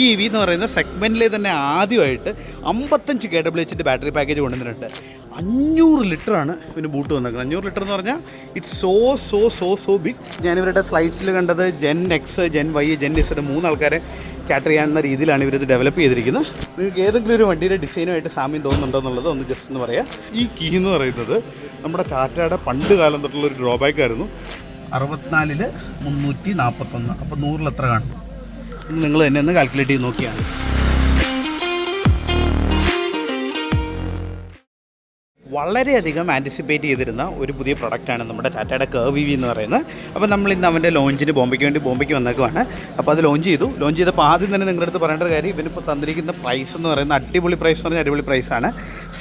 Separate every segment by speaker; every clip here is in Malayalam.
Speaker 1: ഇ വി എന്ന് പറയുന്ന സെഗ്മെന്റിലെ തന്നെ ആദ്യമായിട്ട് അമ്പത്തഞ്ച് കെ ഡബ്ല്യു എച്ചിന്റെ ബാറ്ററി പാക്കേജ് കൊണ്ടുവന്നിട്ടുണ്ട്. അഞ്ഞൂറ് ലിറ്ററാണ് ഇതിന് ബൂട്ട് വന്നേക്കുന്നത്. അഞ്ഞൂറ് ലിറ്റർ എന്ന് പറഞ്ഞാൽ it's so so so so big ഞാനിവരുടെ സ്ലൈഡ്സിൽ കണ്ടത് Gen X Gen Y Gen S മൂന്ന് ആൾക്കാരെ കാറ്റർ ചെയ്യാവുന്ന രീതിയിലാണ് ഇവരിത് ഡെവലപ്പ് ചെയ്തിരിക്കുന്നത്. നിങ്ങൾക്ക് ഏതെങ്കിലും ഒരു വണ്ടിയുടെ ഡിസൈനുമായിട്ട് സാമ്യം തോന്നുന്നുണ്ടോ എന്നുള്ളത് ഒന്ന് ജസ്റ്റ് ഒന്ന് പറയാം. ഈ കീ എന്ന് പറയുന്നത് നമ്മുടെ ടാറ്റയുടെ പണ്ട് കാലം തൊട്ടുള്ള ഒരു ഡ്രോബാക്ക് ആയിരുന്നു. അറുപത്തിനാലിൽ മുന്നൂറ്റി നാൽപ്പത്തൊന്ന് അപ്പോൾ നൂറിൽ എത്ര കാണും? നിങ്ങൾ തന്നെ ഒന്ന് കാൽക്കുലേറ്റ് ചെയ്ത് നോക്കിയാൽ വളരെയധികം ആന്റിസിപ്പേറ്റ് ചെയ്തിരുന്ന ഒരു പുതിയ പ്രൊഡക്റ്റാണ് നമ്മുടെ ടാറ്റയുടെ കർവ് വി എന്ന് പറയുന്നത്. അപ്പോൾ നമ്മൾ ഇന്ന് അവന്റെ ലോഞ്ചിന് ബോംബെക്ക് വേണ്ടി ബോംബെക്ക് വന്നേക്കുവാണ്. അപ്പോൾ അത് ലോഞ്ച് ചെയ്തു. ലോഞ്ച് ചെയ്തപ്പോൾ ആദ്യം തന്നെ നിങ്ങളുടെ അടുത്ത് പറയേണ്ട ഒരു കാര്യം ഇവനിപ്പോൾ തന്നിരിക്കുന്ന പ്രൈസ് എന്ന് പറയുന്നത് അടിപൊളി പ്രൈസ് എന്ന് പറഞ്ഞാൽ അടിപൊളി പ്രൈസാണ്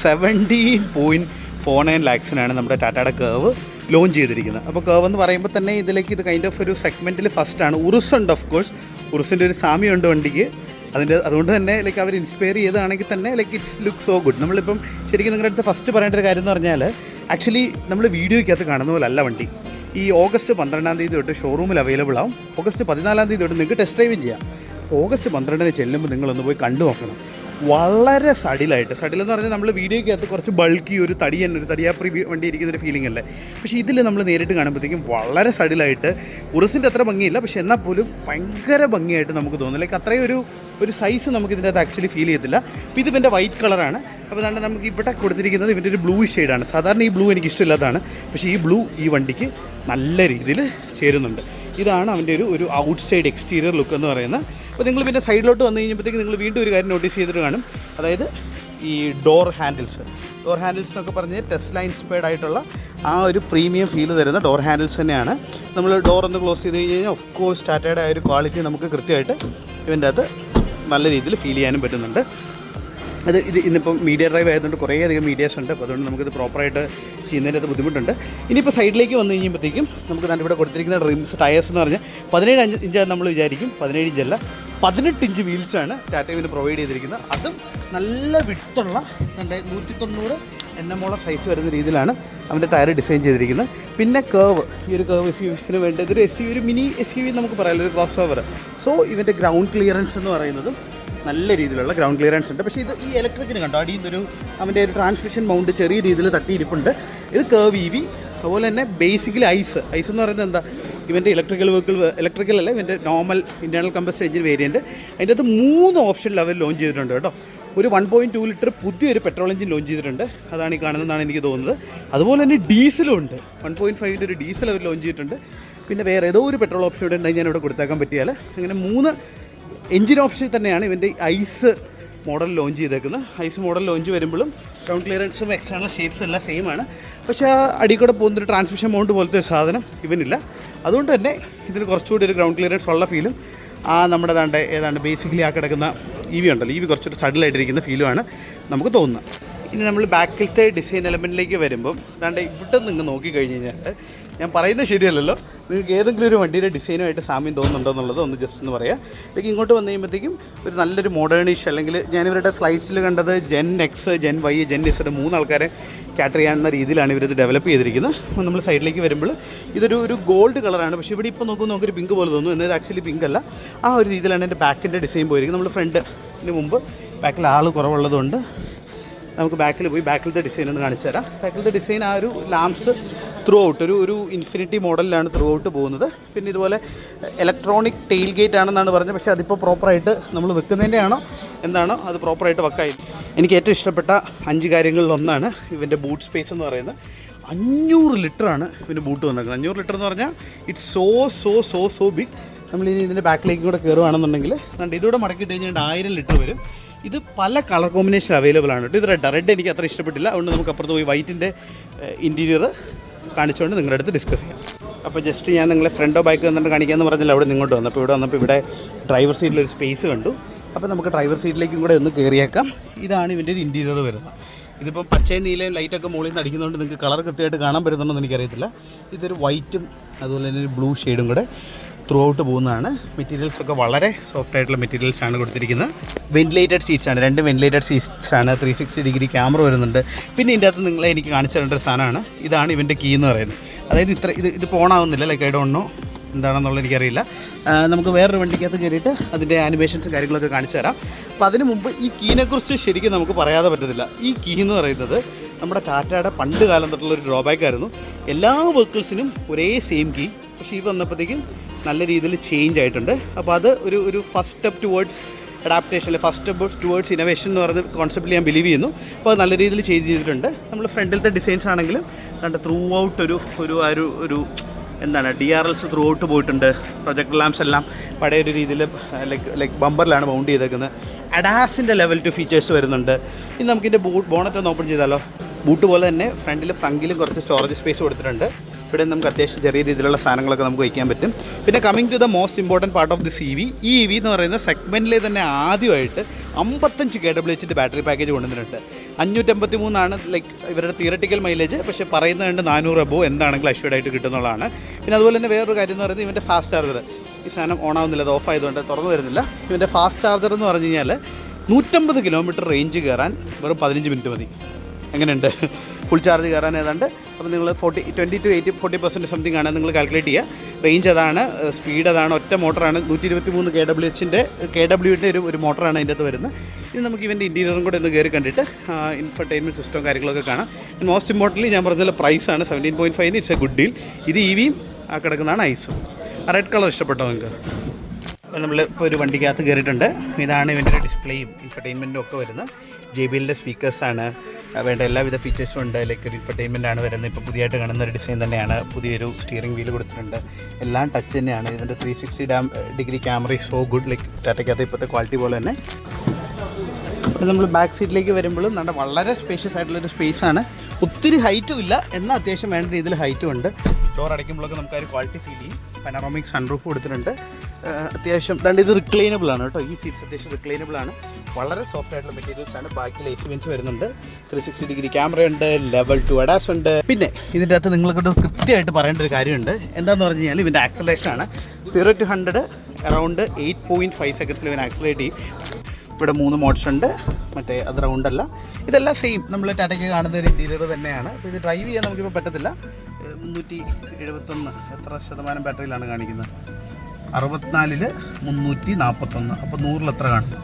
Speaker 1: സെവന്റീൻ പോയിന്റ് ഫോർ നയൻ ലാക്സിനാണ് നമ്മുടെ ടാറ്റയുടെ കേവ് ലോഞ്ച് ചെയ്തിരിക്കുന്നത്. അപ്പോൾ കേവ് എന്ന് പറയുമ്പോൾ തന്നെ ഇതിലേക്ക് ഇത് കൈൻഡ് ഓഫ് ഒരു സെഗ്മെന്റിൽ ഫസ്റ്റാണ് ഉറുസ് ഉണ്ട് ഓഫ് കോഴ്സ് ഉറുസിന്റെ ഒരു സാമ്യമുണ്ട് വണ്ടിക്ക്. അതിന്റെ അതുകൊണ്ട് തന്നെ ലൈക്ക് അവർ ഇൻസ്പയർ ചെയ്തതാണെങ്കിൽ തന്നെ like it's look so good നമ്മളിപ്പം ശരിക്കും നിങ്ങളുടെ അടുത്ത് ഫസ്റ്റ് പറയേണ്ട ഒരു കാര്യം എന്ന് പറഞ്ഞാൽ ആക്ച്വലി നമ്മൾ വീഡിയോയ്ക്കകത്ത് കാണുന്ന പോലെ അല്ല വണ്ടി. ഈ ഓഗസ്റ്റ് പന്ത്രണ്ടാം തീയതി തൊട്ട് ഷോറൂമിൽ അവൈലബിൾ ആവും. ഓഗസ്റ്റ് പതിനാലാം തീയതി തൊട്ട് നിങ്ങൾക്ക് ടെസ്റ്റ് ഡ്രൈവും ചെയ്യാം. ഓഗസ്റ്റ് പന്ത്രണ്ടിന് ചെല്ലുമ്പോൾ നിങ്ങളൊന്ന് പോയി കണ്ടു നോക്കണം. വളരെ സഡിലായിട്ട് സടിലെന്ന് പറഞ്ഞാൽ നമ്മൾ വീഡിയോയ്ക്കകത്ത് കുറച്ച് ബൾക്കി ഒരു തടി തന്നെ ഒരു തടിയാപ്രി വണ്ടി ഇരിക്കുന്ന ഒരു ഫീലിംഗ് അല്ലേ? പക്ഷേ ഇതിൽ നമ്മൾ നേരിട്ട് കാണുമ്പോഴത്തേക്കും വളരെ സഡിലായിട്ട് ഉറസിന്റെ അത്ര ഭംഗിയില്ല പക്ഷേ എന്നാൽ പോലും ഭയങ്കര ഭംഗിയായിട്ട് നമുക്ക് തോന്നുന്നു ലൈക്ക് അത്രയും ഒരു ഒരു സൈസ് നമുക്ക് ഇതിന്റെ അകത്ത് ആക്ച്വലി ഫീൽ ചെയ്യത്തില്ല. അപ്പോൾ ഇത് ഇവന്റെ വൈറ്റ് കളറാണ് അപ്പോൾ അതുകൊണ്ട് നമുക്ക് ഇവിടെ കൊടുത്തിരിക്കുന്നത് ഇവന്റെ ഒരു ബ്ലൂ ഷെയ്ഡാണ് സാധാരണ ഈ ബ്ലൂ എനിക്ക് ഇഷ്ടമില്ലാത്തതാണ്. പക്ഷേ ഈ ബ്ലൂ ഈ വണ്ടിക്ക് നല്ല രീതിയിൽ ചേരുന്നുണ്ട്. ഇതാണ് അവന്റെ ഒരു ഒരു ഔട്ട് സൈഡ് എക്സ്റ്റീരിയർ ലുക്ക് എന്ന് പറയുന്നത് അപ്പോൾ നിങ്ങൾ പിന്നെ സൈഡിലോട്ട് വന്നു കഴിഞ്ഞപ്പോഴത്തേക്ക് നിങ്ങൾ വീണ്ടും ഒരു കാര്യം നോട്ടീസ് ചെയ്തിട്ട് കാണും. അതായത് ഈ ഡോർ ഹാൻഡിൽസ് ഡോർ ഹാൻഡിൽസ് എന്നൊക്കെ പറഞ്ഞ് ടെസ്ല ഇൻസ്പയർഡ് ആയിട്ടുള്ള ആ ഒരു പ്രീമിയം ഫീൽ തരുന്ന ഡോർ ഹാൻഡിൽസ് തന്നെയാണ്. നമ്മൾ ഡോർ ഒന്ന് ക്ലോസ് ചെയ്ത് കഴിഞ്ഞ് കഴിഞ്ഞാൽ ഓഫ് കോഴ്സ് ടാറ്റയുടെ ആ ഒരു ക്വാളിറ്റി നമുക്ക് കൃത്യമായിട്ട് ഇവന്റെ അകത്ത് നല്ല രീതിയിൽ ഫീൽ ചെയ്യാനും പറ്റുന്നുണ്ട്. അത് ഇത് ഇന്നിപ്പം മീഡിയ ഡ്രൈവ് ആയതുകൊണ്ട് കുറേയധികം മീഡിയാസ് ഉണ്ട്. അപ്പോൾ അതുകൊണ്ട് നമുക്കിത് പ്രോപ്പറായിട്ട് ചെയ്യുന്നതിന്റെ അത് ബുദ്ധിമുട്ടുണ്ട്. ഇനിയിപ്പോൾ സൈഡിലേക്ക് വന്നു കഴിയുമ്പോഴത്തേക്കും നമുക്ക് തന്നെ ഇവിടെ കൊടുത്തിരിക്കുന്ന റിംസ് ടയേഴ്സ് എന്ന് പറഞ്ഞാൽ പതിനേഴ് അഞ്ച് ഇഞ്ചാണ് നമ്മൾ വിചാരിക്കും. പതിനേഴ് ഇഞ്ചല്ല. പതിനെട്ട് ഇഞ്ച് വീൽസ് വീൽസാണ് ടാറ്റവിന് പ്രൊവൈഡ് ചെയ്തിരിക്കുന്നത്. അതും നല്ല വിട്ടുള്ള നല്ല നൂറ്റി തൊണ്ണൂറ് എൻ എം സൈസ് വരുന്ന രീതിയിലാണ് അവന്റെ ടയർ ഡിസൈൻ ചെയ്തിരിക്കുന്നത്. പിന്നെ കേവ് ഈ ഒരു കേവ് എസ് യു വിസിന് വേണ്ടി ഇതൊരു എസ് യു ഒരു മിനി എസ് യു നമുക്ക് പറയാമല്ലോ ഒരു ക്രോസ് ഓവർ സോ ഇവന്റെ ഗ്രൗണ്ട് ക്ലിയറൻസ് എന്ന് പറയുന്നതും നല്ല രീതിയിലുള്ള ഗ്രൗണ്ട് ക്ലിയറൻസ് ഉണ്ട്. പക്ഷേ ഇത് ഈ ഇലക്ട്രിക്കിന് കണ്ടോ? അടിയിൽ നിന്നൊരു അവന്റെ ഒരു ട്രാൻസ്മിഷൻ മൗണ്ട് ചെറിയ രീതിയിൽ തട്ടിയിരിപ്പുണ്ട്. ഇത് കേവ് ഇ വി അതുപോലെ തന്നെ ബേസിക്കലി ഐസ് ഐസ് എന്ന് പറയുന്നത് എന്താ? ഇവന്റെ ഇലക്ട്രിക്കൽ വെഹിക്കിൾ ഇലക്ട്രിക്കൽ അല്ല ഇവന്റെ normal internal combustion engine variant അതിന്റെ അകത്ത് മൂന്ന് ഓപ്ഷനിൽ അവർ ലോഞ്ച് ചെയ്തിട്ടുണ്ട് കേട്ടോ. ഒരു വൺ പോയിന്റ് ടു ലിറ്റർ പുതിയൊരു പെട്രോൾ എഞ്ചിൻ ലോഞ്ച് ചെയ്തിട്ടുണ്ട്. അതാണ് ഈ കാണുന്നതെന്നാണ് എനിക്ക് തോന്നുന്നത്. അതുപോലെ തന്നെ ഡീസലും ഉണ്ട്. വൺ പോയിന്റ് ഫൈവിന്റെ ഒരു ഡീസൽ അവർ ലോഞ്ച് ചെയ്തിട്ടുണ്ട്. പിന്നെ വേറെ ഏതോ ഒരു പെട്രോൾ ഓപ്ഷൻ ഇവിടെ ഉണ്ടെങ്കിൽ ഞാൻ ഇവിടെ കൊടുത്തേക്കാൻ പറ്റിയാൽ. അങ്ങനെ മൂന്ന് എഞ്ചിൻ ഓപ്ഷനിൽ തന്നെയാണ് ഇവന്റെ ഐസ് മോഡൽ ലോഞ്ച് ചെയ്തേക്കുന്നത്. ഐസ് മോഡൽ ലോഞ്ച് വരുമ്പോഴും ഗ്രൗണ്ട് ക്ലിയറൻസും എക്സ്റ്റേണൽ ഷേപ്സും എല്ലാം സെയിം ആണ്. പക്ഷേ ആ അടി കൂടെ പോകുന്നൊരു ട്രാൻസ്മിഷൻ മൗണ്ട് പോലത്തെ ഒരു സാധനം ഇവനില്ല. അതുകൊണ്ട് തന്നെ ഇതിന് കുറച്ചുകൂടി ഒരു ഗ്രൗണ്ട് ക്ലിയറൻസ് ഉള്ള ഫീലും ആ നമ്മുടെ ദാണ്ട് ഏതാണ്ട് ബേസിക്കലി ആ കിടക്കുന്ന ഇ വി ഉണ്ടല്ലോ. ഇ വി കുറച്ചൊരു സഡിലായിട്ടിരിക്കുന്ന ഫീലുമാണ് നമുക്ക് തോന്നുന്നത്. ഇനി നമ്മൾ ബാക്കിലത്തെ ഡിസൈൻ എലമെന്റിലേക്ക് വരുമ്പം അതാണ്ട് ഇവിടെ നിങ്ങൾ നോക്കിക്കഴിഞ്ഞ് കഴിഞ്ഞാൽ ഞാൻ പറയുന്നത് ശരിയല്ലല്ലോ. നിങ്ങൾക്ക് ഏതെങ്കിലും ഒരു വണ്ടിയുടെ ഡിസൈനുമായിട്ട് സാമ്യം തോന്നുന്നുണ്ടോ എന്നുള്ളത് ഒന്ന് ജസ്റ്റ് ഒന്ന് പറയാം. അല്ലെങ്കിൽ ഇങ്ങോട്ട് വന്നു കഴിയുമ്പോഴത്തേക്കും ഒരു നല്ലൊരു മോഡേണിഷ് അല്ലെങ്കിൽ ഞാനിവരുടെ സ്ലൈഡ്സിൽ കണ്ടത് Gen X Gen Y Gen S മൂന്ന് ആൾക്കാരെ കാറ്റർ ചെയ്യാവുന്ന രീതിയിലാണ് ഇവരിത് ഡെവലപ്പ് ചെയ്തിരിക്കുന്നത്. അപ്പോൾ നമ്മൾ സൈഡിലേക്ക് വരുമ്പോൾ ഇതൊരു ഒരു ഗോൾഡ് കളറാണ് പക്ഷേ ഇവിടെ ഇപ്പോൾ നോക്കുമ്പോൾ നമുക്കൊരു പിങ്ക് പോലെ തോന്നുന്നു എന്നാൽ ആക്ച്വലി പിങ്ക് അല്ല. ആ ഒരു രീതിയിലാണ് എന്റെ ബാക്കിന്റെ ഡിസൈൻ പോയിരിക്കുന്നത്. നമ്മൾ ഫ്രണ്ടിന് മുമ്പ് ബാക്കിൽ ആൾ കുറവുള്ളതുകൊണ്ട് നമുക്ക് ബാക്കിൽ പോയി ബാക്കിലത്തെ ഡിസൈൻ ഒന്ന് കാണിച്ചു തരാം. ബാക്കിലത്തെ ഡിസൈൻ ആ ഒരു ലാംസ് ത്രൂ ഔട്ട് ഒരു ഒരു ഇൻഫിനിറ്റി മോഡലിലാണ് ത്രൂ ഔട്ട് പോകുന്നത്. പിന്നെ ഇതുപോലെ ഇലക്ട്രോണിക് ടെയിൽ ഗേറ്റ് ആണെന്നാണ് പറഞ്ഞത്. പക്ഷേ അതിപ്പോൾ പ്രോപ്പറായിട്ട് നമ്മൾ വെക്കുന്നതിന്റെ ആണോ എന്താണോ അത് പ്രോപ്പറായിട്ട് വക്കായി എനിക്ക് ഏറ്റവും ഇഷ്ടപ്പെട്ട അഞ്ച് കാര്യങ്ങളിലൊന്നാണ് ഇവന്റെ ബൂട്ട് സ്പേസ് എന്ന് പറയുന്നത്. അഞ്ഞൂറ് ലിറ്ററാണ് ഇവന്റെ ബൂട്ട് വന്നേക്കുന്നത്. അഞ്ഞൂറ് ലിറ്റർ എന്ന് പറഞ്ഞാൽ it's so so so so big നമ്മളിനി ഇതിന്റെ ബാക്കിലേക്കും കൂടെ കയറുകയാണെന്നുണ്ടെങ്കിൽ കണ്ട് ഇതുകൂടെ മടക്കിയിട്ട് കഴിഞ്ഞാൽ ആയിരം ലിറ്റർ വരും. ഇത് പല കളർ കോമ്പിനേഷൻ അവൈലബിൾ ആണ് കേട്ടോ. ഇത് റെഡ്. റെഡ് എനിക്ക് അത്ര ഇഷ്ടപ്പെട്ടില്ല. അതുകൊണ്ട് നമുക്ക് അപ്പുറത്ത് പോയി വൈറ്റിന്റെ ഇന്റീരിയർ കാണിച്ചുകൊണ്ട് നിങ്ങളുടെ അടുത്ത് ഡിസ്കസ് ചെയ്യാം. അപ്പോൾ ജസ്റ്റ് ഞാൻ നിങ്ങളെ ഫ്രണ്ടോ ബൈക്ക് വന്നിട്ട് കാണിക്കാമെന്ന് പറഞ്ഞില്ല. അവിടെ നിങ്ങോട്ട് വന്നു. അപ്പോൾ ഇവിടെ വന്നപ്പോൾ ഇവിടെ ഡ്രൈവർ സീറ്റിൽ ഒരു സ്പേസ് കണ്ടു. അപ്പോൾ നമുക്ക് ഡ്രൈവർ സീറ്റിലേക്കും കൂടെ ഒന്ന് കയറിയേക്കാം ഇതാണ് ഇവന്റെ ഒരു ഇന്റീരിയർ വരുന്നത്. ഇതിപ്പം പച്ചയും നീലയും ലൈറ്റൊക്കെ മുകളിൽ നിന്ന് അടിക്കുന്നതുകൊണ്ട് നിങ്ങൾക്ക് കളർ കൃത്യമായിട്ട് കാണാൻ പറ്റുന്നുണ്ടെന്ന് എനിക്കറിയത്തില്ല. ഇതൊരു വൈറ്റും അതുപോലെ തന്നെ ഒരു ബ്ലൂ ഷെയ്ഡും കൂടെ ത്രൂ ഔട്ട് പോകുന്നതാണ്. മെറ്റീരിയൽസ് ഒക്കെ വളരെ സോഫ്റ്റ് ആയിട്ടുള്ള മെറ്റീരിയൽസ് ആണ് കൊടുത്തിരിക്കുന്നത്. വെന്റിലേറ്റഡ് സീറ്റ്സ് ആണ്. രണ്ട് വെന്റിലേറ്റഡ് സീറ്റ്സ് ആണ്. ത്രീ സിക്സ്റ്റി ഡിഗ്രി ക്യാമറ വരുന്നുണ്ട്. പിന്നെ ഇതിന്റെ അകത്ത് നിങ്ങളെ എനിക്ക് കാണിച്ചു തരേണ്ട ഒരു സാധനമാണ്. ഇതാണ് ഇവന്റെ കീ എന്ന് പറയുന്നത്. അതായത് ഇത്ര ഇത് ഇത് ഓണാവുന്നില്ല ലൈക്ക് ഐ ഡോണ്ട് നോ എന്താണെന്നുള്ളത് എനിക്കറിയില്ല. നമുക്ക് വേറൊരു വണ്ടിക്കകത്ത് കയറിയിട്ട് അതിന്റെ ആനിമേഷൻസ് കാര്യങ്ങളൊക്കെ കാണിച്ചു തരാം. അപ്പോൾ അതിന് മുമ്പ് ഈ കീനെക്കുറിച്ച് ശരിക്കും നമുക്ക് പറയാതെ പറ്റത്തില്ല. ഈ കീ എന്ന് പറയുന്നത് നമ്മുടെ ടാറ്റയുടെ പണ്ട് കാലം തൊട്ടുള്ള ഒരു ഡ്രോബാക്ക് ആയിരുന്നു. എല്ലാ വെഹിക്കിൾസിനും ഒരേ സെയിം കീ പക്ഷേ ഈ വന്നപ്പോഴത്തേക്കും നല്ല രീതിയിൽ ചേഞ്ച് ആയിട്ടുണ്ട്. അപ്പോൾ അത് ഒരു ഒരു ഫസ്റ്റ് സ്റ്റെപ്പ് ടുവേർഡ്സ് അഡാപ്റ്റേഷൻ അല്ലെ ഫസ്റ്റ് സ്റ്റെപ്പ് ടുവേർഡ്സ് ഇന്നോവേഷൻ എന്ന് പറയുന്ന കോൺസെപ്റ്റിൽ ഞാൻ ബിലീവ് ചെയ്യുന്നു. അപ്പോൾ അത് നല്ല രീതിയിൽ ചേഞ്ച് ചെയ്തിട്ടുണ്ട്. നമ്മൾ ഫ്രണ്ടിലത്തെ ഡിസൈൻസ് ആണെങ്കിലും കണ്ട് ത്രൂ ഔട്ട് ഒരു ഒരു ആ ഒരു ഒരു എന്താണ് D R Ls throughout പോയിട്ടുണ്ട്. പ്രൊജക്ട് ലാംസ് എല്ലാം പഴയ ഒരു രീതിയിൽ ലൈക്ക് ലൈക്ക് ബമ്പറിലാണ് ബൗണ്ട് ചെയ്തേക്കുന്നത്. അഡാസിന്റെ ലെവൽ ടു ഫീച്ചേഴ്സ് വരുന്നുണ്ട്. ഇനി നമുക്കിന്റെ ബൂട്ട് ബോണറ്റ് ഒന്ന് ഓപ്പൺ ചെയ്താലോ? ബൂട്ട് പോലെ തന്നെ ഫ്രണ്ടിലും ഫ്രണ്ടിലും കുറച്ച് സ്റ്റോറേജ് സ്പേസ് കൊടുത്തിട്ടുണ്ട്. ഇവിടെ നമുക്ക് അത്യാവശ്യം ചെറിയ രീതിയിലുള്ള സാധനങ്ങളൊക്കെ നമുക്ക് വയ്ക്കാൻ പറ്റും. പിന്നെ coming to the most important part of this E V ഈ ഇ വി എന്ന് പറയുന്ന സെഗ്മെന്റിലെ തന്നെ ആദ്യമായിട്ട് അമ്പത്തഞ്ച് കെ ഡബ്ല്യു എച്ചിന്റെ ബാറ്ററി പാക്കേജ് കൊണ്ടുവന്നിട്ടുണ്ട്. അഞ്ഞൂറ്റമ്പത്തി മൂന്നാണ് ലൈക്ക് ഇവരുടെ തിയറട്ടിക്കൽ മൈലേജ് പക്ഷേ പറയുന്നത് കണ്ട് നാനൂറ് അബോ എന്താണെങ്കിലും അഷ്യൂർഡ് ആയിട്ട് കിട്ടുന്നുള്ളതാണ്. പിന്നെ അതുപോലെ തന്നെ വേറൊരു കാര്യം എന്ന് പറയുന്നത് ഇവന്റെ ഫാസ്റ്റ് ചാർജർ ഈ സാധനം ഓൺ ആവുന്നില്ല അത് ഓഫ് ആയതുകൊണ്ട് തുറന്നു വരുന്നില്ല. ഇവന്റെ ഫാസ്റ്റ് ചാർജർ എന്ന് പറഞ്ഞു കഴിഞ്ഞാൽ നൂറ്റമ്പത് കിലോമീറ്റർ റേഞ്ച് കയറാൻ വെറും പതിനഞ്ച് മിനിറ്റ് മതി. എങ്ങനെയുണ്ട്? ഫുൾ ചാർജ് കയറാൻ ഏതാണ്ട് അപ്പോൾ നിങ്ങൾ forty twenty to eighty forty percent something ആണ് നിങ്ങൾ കാൽക്കുലേറ്റ് ചെയ്യുക. റേഞ്ച് അതാണ് സ്പീഡ് അതാണ് ഒറ്റ മോട്ടറാണ് നൂറ്റി ഇരുപത്തി മൂന്ന് കെ ഡബ്ല്യു എച്ചിന്റെ കെ ഡബ്ല്യുവിന്റെ ഒരു ഒരു മോട്ടറാണ് അതിന്റെ അകത്ത് വരുന്നത്. ഇനി നമുക്ക് ഇവന്റെ ഇന്റീരിയറും കൂടെ ഒന്ന് കയറി കണ്ടിട്ട് ഇൻഫർടൈൻമെന്റ് സിസ്റ്റവും കാര്യങ്ങളൊക്കെ കാണാം. മോസ്റ്റ് ഇമ്പോർട്ടന്റ് ഞാൻ പറഞ്ഞ പ്രൈസാണ് സെവന്റീൻ പോയിന്റ് ഫൈവിന് ഇറ്റ്സ് എ ഗുഡ് ഡീൽ ഇത് ഇ വിയും ആ കിടക്കുന്നതാണ് ഐസും. റെഡ് കളർ ഇഷ്ടപ്പെട്ടോ നിങ്ങൾക്ക്? നമ്മൾ ഇപ്പോൾ ഒരു വണ്ടിക്കകത്ത് കയറിയിട്ടുണ്ട്. ഇതാണ് ഇവന്റെ ഡിസ്പ്ലേയും ഇൻഫർടൈൻമെന്റും ഒക്കെ വരുന്നത്. ജെ ബി എല്ലിന്റെ സ്പീക്കേഴ്സാണ് വേണ്ട എല്ലാവിധ ഫീച്ചേഴ്സും ഉണ്ട്. ലൈക്ക് ഒരു ഇൻഫർടൈൻമെന്റ് ആണ് വരുന്നത്. ഇപ്പോൾ പുതിയതായിട്ട് കാണുന്ന ഒരു ഡിസൈൻ തന്നെയാണ്. പുതിയൊരു സ്റ്റിയറിംഗ് വീൽ കൊടുത്തിട്ടുണ്ട്. എല്ലാം ടച്ച് തന്നെയാണ്. ഇതിന്റെ three sixty dam degree camera so good like ടാറ്റയ്ക്കകത്ത് ഇപ്പോഴത്തെ ക്വാളിറ്റി പോലെ തന്നെ. അപ്പോൾ നമ്മൾ ബാക്ക് സീറ്റിലേക്ക് വരുമ്പോഴും നല്ല വളരെ സ്പേഷ്യസ് ആയിട്ടുള്ളൊരു സ്പേസ് ആണ്. ഒത്തിരി ഹൈറ്റും ഇല്ല. എന്നാൽ അത്യാവശ്യം വേണ്ട രീതിയിൽ ഹൈറ്റും ഉണ്ട്. ഡോർ അടയ്ക്കുമ്പോഴൊക്കെ നമുക്ക് ആ ഒരു ക്വാളിറ്റി ഫീൽ ചെയ്യും. പനറോമിക് സൺറൂഫ് കൊടുത്തിട്ടുണ്ട്. അത്യാവശ്യം രണ്ട് ഇത് റിക്ലൈനബിൾ ആണ് കേട്ടോ. ഈ സീറ്റ്സ് അത്യാവശ്യം റിക്ലൈനബിൾ ആണ്. വളരെ സോഫ്റ്റ് ആയിട്ടുള്ള മെറ്റീരിയൽസ് ആണ്. ബാക്കി ലൈഫ് സി വെൻസ് വരുന്നുണ്ട്. ത്രീ സിക്സ്റ്റി ഡിഗ്രി ക്യാമറ ഉണ്ട് ലെവൽ ടു അഡാസ് ഉണ്ട്. പിന്നെ ഇതിന്റെ അകത്ത് നിങ്ങൾക്കൊട്ട് കൃത്യമായിട്ട് പറയേണ്ട ഒരു കാര്യമുണ്ട്. എന്താണെന്ന് പറഞ്ഞു കഴിഞ്ഞാൽ ഇവന്റെ ആക്സലേഷൻ ആണ്. Zero to hundred around eight point five സെക്കൻഡ്സിൽ ഇവൻ ആക്സലേറ്റ് ചെയ്യും. ഇവിടെ മൂന്ന് മോഡ്സ് ഉണ്ട്. മറ്റേ അത് റൗണ്ട് അല്ല. ഇതെല്ലാം സെയിം നമ്മൾ ടാറ്റയ്ക്ക് കാണുന്ന ഒരു ഇന്റീരിയർ തന്നെയാണ്. ഇത് ഡ്രൈവ് ചെയ്യാൻ നമുക്കിപ്പോൾ പറ്റത്തില്ല. മുന്നൂറ്റി എഴുപത്തൊന്ന് എത്ര ശതമാനം ബാറ്ററിയിലാണ് കാണിക്കുന്നത്. അറുപത്തിനാലിൽ മുന്നൂറ്റി നാൽപ്പത്തൊന്ന് അപ്പോൾ നൂറിൽ എത്ര കാണും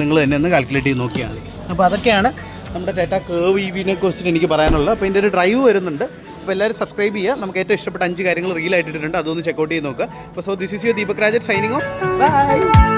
Speaker 1: നിങ്ങൾ തന്നെ ഒന്ന് കാൽക്കുലേറ്റ് ചെയ്ത് നോക്കിയാൽ മതി. അപ്പോൾ അതൊക്കെയാണ് നമ്മുടെ ടാറ്റ കേവ് ഇ വിനെ കുറിച്ചിട്ട് എനിക്ക് പറയാനുള്ളത്. അപ്പോൾ ഇതിന്റെ ഒരു ഡ്രൈവ് വരുന്നുണ്ട്. അപ്പോൾ എല്ലാവരും സബ്സ്ക്രൈബ് ചെയ്യുക. നമുക്ക് ഏറ്റവും ഇഷ്ടപ്പെട്ട അഞ്ച് കാര്യങ്ങൾ റീൽ ആയിട്ടിട്ടുണ്ട് അതൊന്ന് ചെക്കൗട്ട് ചെയ്ത് നോക്കുക. അപ്പോൾ so this is your Deepak Rajan signing off bye